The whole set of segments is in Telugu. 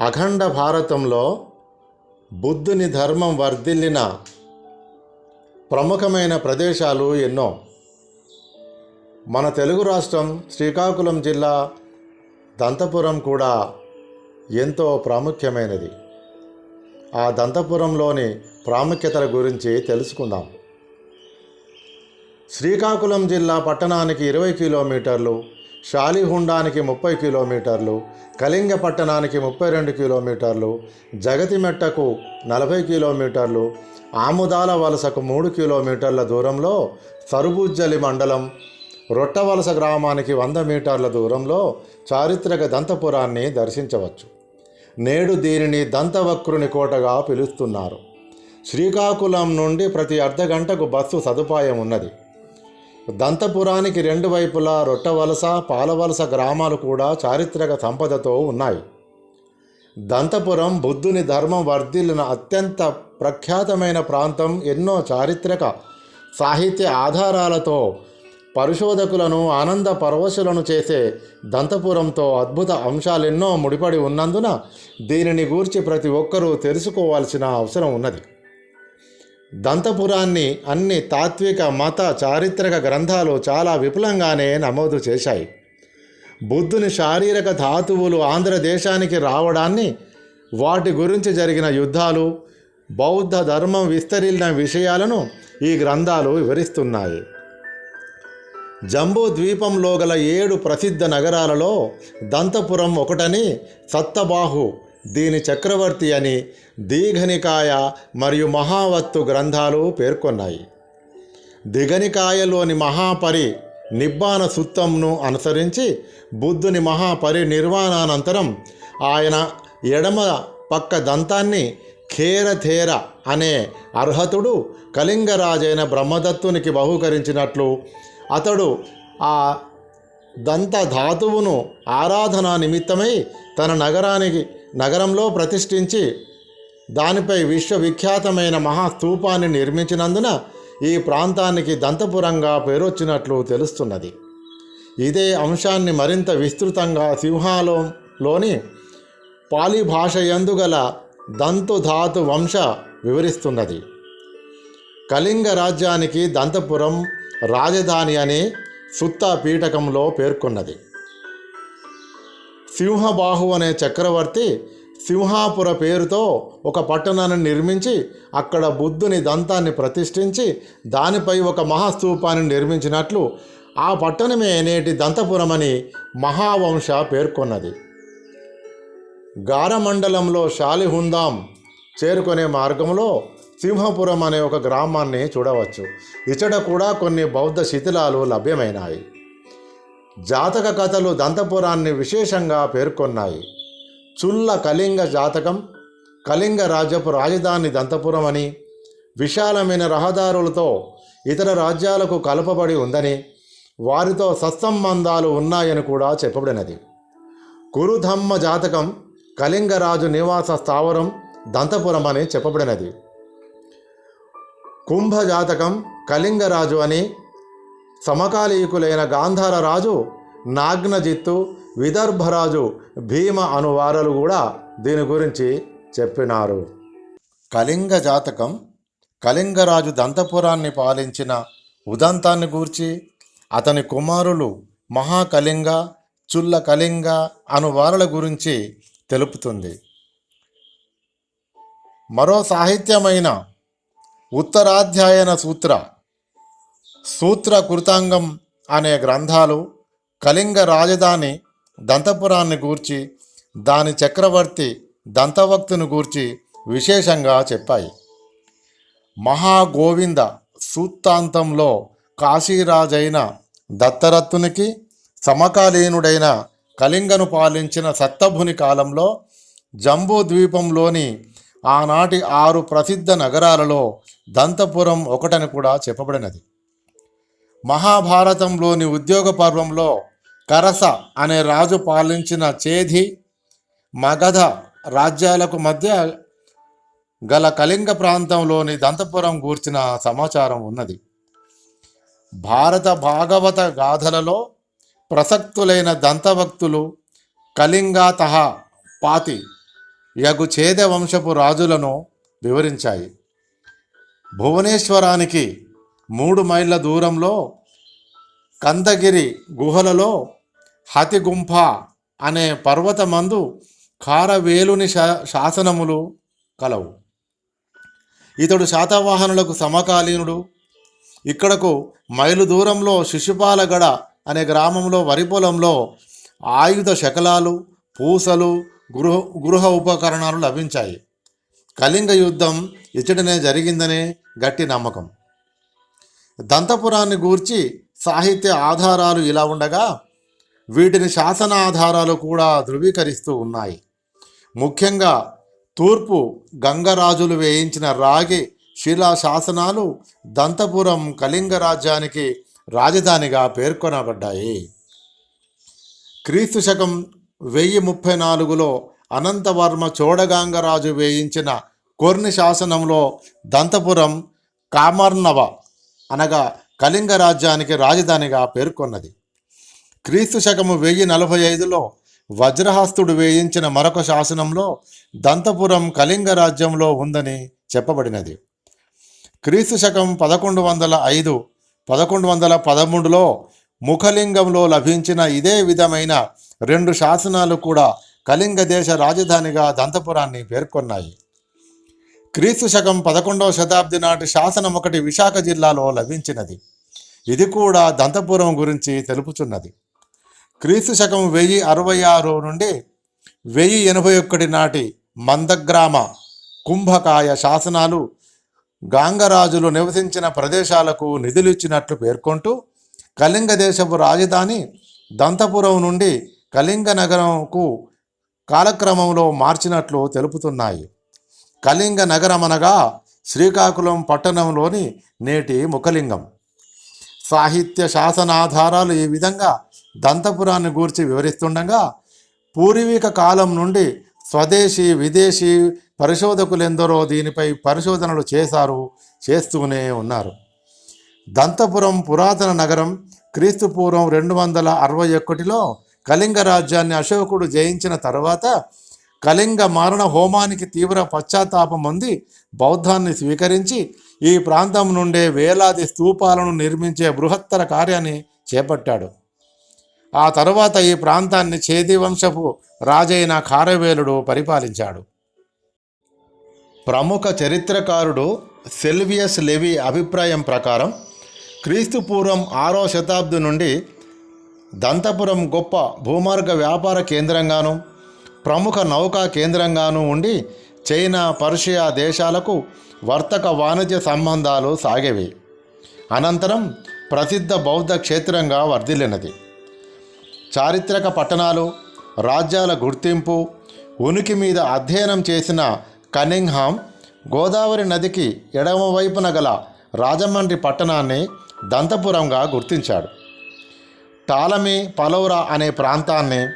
అఖండ భారతంలో బుద్ధుని ధర్మం వర్ధిల్లిన ప్రముఖమైన ప్రదేశాలు ఎన్నో. మన తెలుగు రాష్ట్రం శ్రీకాకుళం జిల్లా దంతపురం కూడా ఎంతో ప్రాముఖ్యమైనది. ఆ దంతపురంలోని ప్రాముఖ్యతల గురించి తెలుసుకుందాం. శ్రీకాకుళం జిల్లా పట్టణానికి ఇరవై కిలోమీటర్లు షాలిహుండానికి ముప్పై కిలోమీటర్లు కళింగ పట్టణానికి ముప్పై రెండు కిలోమీటర్లు జగతిమెట్టకు నలభై కిలోమీటర్లు ఆముదాల వలసకు మూడు కిలోమీటర్ల దూరంలో సరుబుజ్జలి మండలం రొట్టవలస గ్రామానికి వంద మీటర్ల దూరంలో చారిత్రక దంతపురాన్ని దర్శించవచ్చు. నేడు దీనిని దంతవక్రుని కోటగా పిలుస్తున్నారు. శ్రీకాకుళం నుండి ప్రతి అర్ధ గంటకు బస్సు సదుపాయం ఉన్నది. దంతపురానికి రెండు వైపులా రొట్టవలస పాలవలస గ్రామాలు కూడా చారిత్రక సంపదతో ఉన్నాయి. దంతపురం బుద్ధుని ధర్మం వర్ధిల్లిన అత్యంత ప్రఖ్యాతమైన ప్రాంతం ఎన్నో చారిత్రక సాహిత్య ఆధారాలతో పరిశోధకులను ఆనంద పరవశులను చేసే దంతపురంతో అద్భుత అంశాలెన్నో ముడిపడి ఉన్నందున దీనిని గూర్చి ప్రతి ఒక్కరూ తెలుసుకోవాల్సిన అవసరం ఉన్నది. దంతపురాన్ని అన్ని తాత్విక మత చారిత్రక గ్రంథాలు చాలా విపులంగానే నమోదు చేశాయి. బుద్ధుని శారీరక ధాతువులు ఆంధ్రదేశానికి రావడాన్ని వాటి గురించి జరిగిన యుద్ధాలు బౌద్ధ ధర్మం విస్తరిల్లిన విషయాలను ఈ గ్రంథాలు వివరిస్తున్నాయి. జంబూ ద్వీపంలో గల ఏడు ప్రసిద్ధ నగరాలలో దంతపురం ఒకటని సత్తబాహు దీని చక్రవర్తి అని దీఘనికాయ మరియు మహావత్తు గ్రంథాలు పేర్కొన్నాయి. దిగనికాయలోని మహాపరి నిబ్బాన సుత్తంను అనుసరించి బుద్ధుని మహాపరి నిర్వాణానంతరం ఆయన ఎడమ పక్క దంతాన్ని ఖేరథేర అనే అర్హతుడు కళింగరాజైన బ్రహ్మదత్తునికి బహూకరించినట్లు అతడు ఆ దంత ధాతువును ఆరాధన నిమిత్తమై తన నగరానికి నగరంలో ప్రతిష్ఠించి దానిపై విశ్వవిఖ్యాతమైన మహాస్తూపాన్ని నిర్మించినందున ఈ ప్రాంతానికి దంతపురంగా పేరొచ్చినట్లు తెలుస్తున్నది. ఇదే అంశాన్ని మరింత విస్తృతంగా సింహాలంలోని పాలి భాష గల దంతు ధాతు వంశ వివరిస్తున్నది. కళింగ రాజ్యానికి దంతపురం రాజధాని అని సుత్త పీఠకంలో పేర్కొన్నది. సింహబాహు అనే చక్రవర్తి సింహాపుర పేరుతో ఒక పట్టణాన్ని నిర్మించి అక్కడ బుద్ధుని దంతాన్ని ప్రతిష్ఠించి దానిపై ఒక మహాస్తూపాన్ని నిర్మించినట్లు ఆ పట్టణమే నేటి దంతపురమని మహావంశ పేర్కొన్నది. గారమండలంలో శాలిహుందాం చేరుకునే మార్గంలో సింహపురం అనే ఒక గ్రామాన్ని చూడవచ్చు. ఇచ్చట కూడా కొన్ని బౌద్ధ శిథిలాలు లభ్యమైనాయి. జాతక కథలు దంతపురాన్ని విశేషంగా పేర్కొన్నాయి. చుల్ల కళింగ జాతకం కళింగ రాజ్యపు రాజధాని దంతపురం అని విశాలమైన రహదారులతో ఇతర రాజ్యాలకు కలపబడి ఉందని వారితో సత్సంబంధాలు ఉన్నాయని కూడా చెప్పబడినది. కురుధమ్మ జాతకం కళింగరాజు నివాస స్థావరం దంతపురం అని చెప్పబడినది. కుంభ జాతకం కళింగరాజు అని సమకాలీకులైన గాంధార రాజు నాగ్నజిత్తు విదర్భరాజు భీమ అనువారలు కూడా దీని గురించి చెప్పినారు. కళింగ జాతకం కళింగరాజు దంతపురాన్ని పాలించిన ఉదంతాన్ని గూర్చి అతని కుమారులు మహాకళింగ చుల్ల కళింగ అనువారల గురించి తెలుపుతుంది. మరో సాహిత్యమైన ఉత్తరాధ్యాయన సూత్ర సూత్ర కృతాంగం అనే గ్రంథాలు కళింగ రాజధాని దంతపురాన్ని గూర్చి దాని చక్రవర్తి దంతవక్తుని గూర్చి విశేషంగా చెప్పాయి. మహాగోవింద సూత్తాంతంలో కాశీరాజైన దత్తరత్తునికి సమకాలీనుడైన కళింగను పాలించిన సత్తభుని కాలంలో జంబూ ద్వీపంలోని ఆనాటి ఆరు ప్రసిద్ధ నగరాలలో దంతపురం ఒకటని కూడా చెప్పబడినది. మహాభారతంలోని ఉద్యోగ పర్వంలో కరస అనే రాజు పాలించిన చేధి మగధ రాజ్యాలకు మధ్య గల కళింగ ప్రాంతంలోని దంతపురం గూర్చిన సమాచారం ఉన్నది. భారత భాగవత గాథలలో ప్రసక్తులైన దంతభక్తులు కళింగాతహ పాతి యగు చేద వంశపు రాజులను వివరించాయి. భువనేశ్వరానికి మూడు మైళ్ళ దూరంలో కందగిరి గుహలలో హతిగుంఫ అనే పర్వతమందు కారవేలుని శా శాసనములు కలవు. ఇతడు శాతవాహనులకు సమకాలీనుడు. ఇక్కడకు మైలు దూరంలో శిశుపాలగడ అనే గ్రామంలో వరి పొలంలో ఆయుధ శకలాలు పూసలు గృహ గృహ ఉపకరణాలు లభించాయి. కళింగ యుద్ధం ఇచ్చటనే జరిగిందనే గట్టి నమ్మకం. దంతపురాన్ని గూర్చి సాహిత్య ఆధారాలు ఇలా ఉండగా వీటిని శాసన ఆధారాలు కూడా ధృవీకరిస్తూ ఉన్నాయి. ముఖ్యంగా తూర్పు గంగరాజులు వేయించిన రాగి శిలా శాసనాలు దంతపురం కళింగ రాజ్యానికి రాజధానిగా పేర్కొనబడ్డాయి. క్రీస్తు శకం వెయ్యి ముప్పై నాలుగులో అనంతవర్మ చోడగాంగరాజు వేయించిన కొర్ని శాసనంలో దంతపురం కామర్నవ అనగా కళింగ రాజ్యానికి రాజధానిగా పేర్కొన్నది. క్రీస్తు శకము వెయ్యి నలభై ఐదులో వజ్రహస్తుడు వేయించిన మరొక శాసనంలో దంతపురం కళింగ రాజ్యంలో ఉందని చెప్పబడినది. క్రీస్తు శకం పదకొండు వందల ఐదు పదకొండు వందల పదమూడులో ముఖలింగంలో లభించిన ఇదే విధమైన రెండు శాసనాలు కూడా కళింగ దేశ రాజధానిగా దంతపురాన్ని పేర్కొన్నాయి. క్రీస్తు శకం పదకొండవ శతాబ్ది నాటి శాసనం ఒకటి విశాఖ జిల్లాలో లభించినది. ఇది కూడా దంతపురం గురించి తెలుపుచున్నది. క్రీస్తు శకం వెయ్యి అరవై ఆరు నుండి వెయ్యి ఎనభై ఒకటి నాటి మందగ్రామ కుంభకాయ శాసనాలు గాంగరాజులు నివసించిన ప్రదేశాలకు నిధులిచ్చినట్లు పేర్కొంటూ కళింగ దేశపు రాజధాని దంతపురం నుండి కళింగ నగరంకు కాలక్రమంలో మార్చినట్లు తెలుపుతున్నాయి. కళింగ నగరం అనగా శ్రీకాకుళం పట్టణంలోని నేటి ముఖలింగం. సాహిత్య శాసనాధారాలు ఈ విధంగా దంతపురాన్ని గూర్చి వివరిస్తుండగా పూర్వీక కాలం నుండి స్వదేశీ విదేశీ పరిశోధకులెందరో దీనిపై పరిశోధనలు చేశారు చేస్తూనే ఉన్నారు. దంతపురం పురాతన నగరం క్రీస్తుపూర్వం రెండు వందల అరవై ఒకటిలో కళింగ రాజ్యాన్ని అశోకుడు జయించిన తర్వాత కళింగ మారణ హోమానికి తీవ్ర పశ్చాత్తాపం అంది బౌద్ధాన్ని స్వీకరించి ఈ ప్రాంతం నుండే వేలాది స్తూపాలను నిర్మించే బృహత్తర కార్యాన్ని చేపట్టాడు. ఆ తరువాత ఈ ప్రాంతాన్ని చేది వంశపు రాజైన కారవేలుడు పరిపాలించాడు. ప్రముఖ చరిత్రకారుడు సెల్వియస్ లెవి అభిప్రాయం ప్రకారం క్రీస్తుపూర్వం ఆరో శతాబ్ది నుండి దంతపురం గొప్ప భూమార్గ వ్యాపార కేంద్రంగాను ప్రముఖ నౌకా కేంద్రంగాను ఉండి చైనా పర్షియా దేశాలకు వర్తక వాణిజ్య సంబంధాలు సాగేవి. అనంతరం ప్రసిద్ధ బౌద్ధ క్షేత్రంగా వర్ధిల్లినది. చారిత్రక పట్టణాలు రాజ్యాల గుర్తింపు ఉనికి మీద అధ్యయనం చేసిన కనింగ్హామ్ గోదావరి నదికి ఎడమవైపున గల రాజమండ్రి పట్టణాన్ని దంతపురంగా గుర్తించాడు. టాలమీ పలౌరా అనే ప్రాంతాన్ని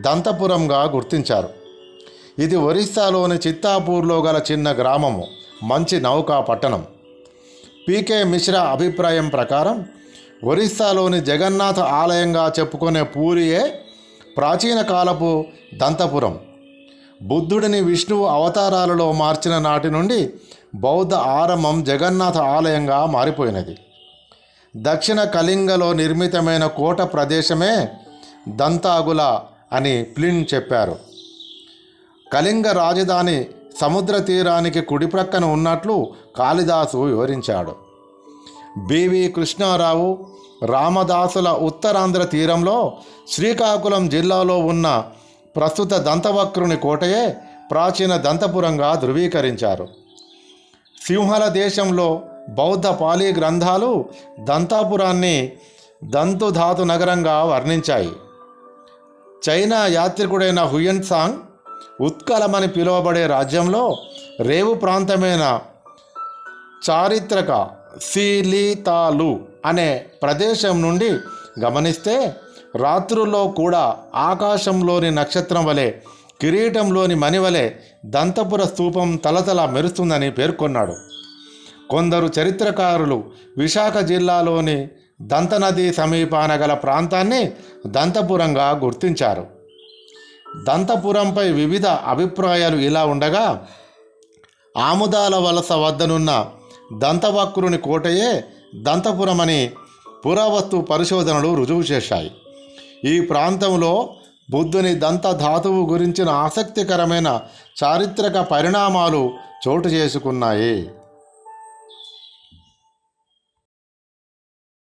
దంతపురంగా గుర్తించారు. ఇది ఒరిస్సాలోని చిత్తాపూర్లో గల చిన్న గ్రామము మంచి నౌకా పట్టణం. పీకే మిశ్రా అభిప్రాయం ప్రకారం ఒరిస్సాలోని జగన్నాథ ఆలయంగా చెప్పుకునే పూరియే ప్రాచీన కాలపు దంతపురం. బుద్ధుడిని విష్ణువు అవతారాలలో మార్చిన నాటి నుండి బౌద్ధ ఆరంభం జగన్నాథ ఆలయంగా మారిపోయినది. దక్షిణ కళింగలో నిర్మితమైన కోట ప్రదేశమే దంతాగుల అని ప్లిన్ చెప్పారు. కళింగ రాజధాని సముద్ర తీరానికి కుడి ప్రక్కన ఉన్నట్లు కాళిదాసు వివరించాడు. బివి కృష్ణారావు రామదాసుల ఉత్తరాంధ్ర తీరంలో శ్రీకాకుళం జిల్లాలో ఉన్న ప్రస్తుత దంతవక్రుని కోటయే ప్రాచీన దంతపురంగా ధృవీకరించారు. సింహల దేశంలో బౌద్ధ పాలీ గ్రంథాలు దంతాపురాన్ని దంతుధాతు నగరంగా వర్ణించాయి. చైనా యాత్రికుడైన హుయన్ సాంగ్ ఉత్కలమని పిలువబడే రాజ్యంలో రేవు ప్రాంతమైన చారిత్రక సీలితాలు అనే ప్రదేశం నుండి గమనిస్తే రాత్రుల్లో కూడా ఆకాశంలోని నక్షత్రం వలె కిరీటంలోని మణి వలె దంతపుర స్తూపం తలతల మెరుస్తుందని పేర్కొన్నాడు. కొందరు చరిత్రకారులు విశాఖ జిల్లాలోని దంతనది సమీపాన గల ప్రాంతాన్ని దంతపురంగా గుర్తించారు. దంతపురంపై వివిధ అభిప్రాయాలు ఇలా ఉండగా ఆముదాల వలస వద్దనున్న దంతవక్రుని కోటయే దంతపురం అని పురావస్తు పరిశోధనలు రుజువు చేశాయి. ఈ ప్రాంతంలో బుద్ధుని దంత ధాతువు గురించిన ఆసక్తికరమైన చారిత్రక పరిణామాలు చోటు చేసుకున్నాయి.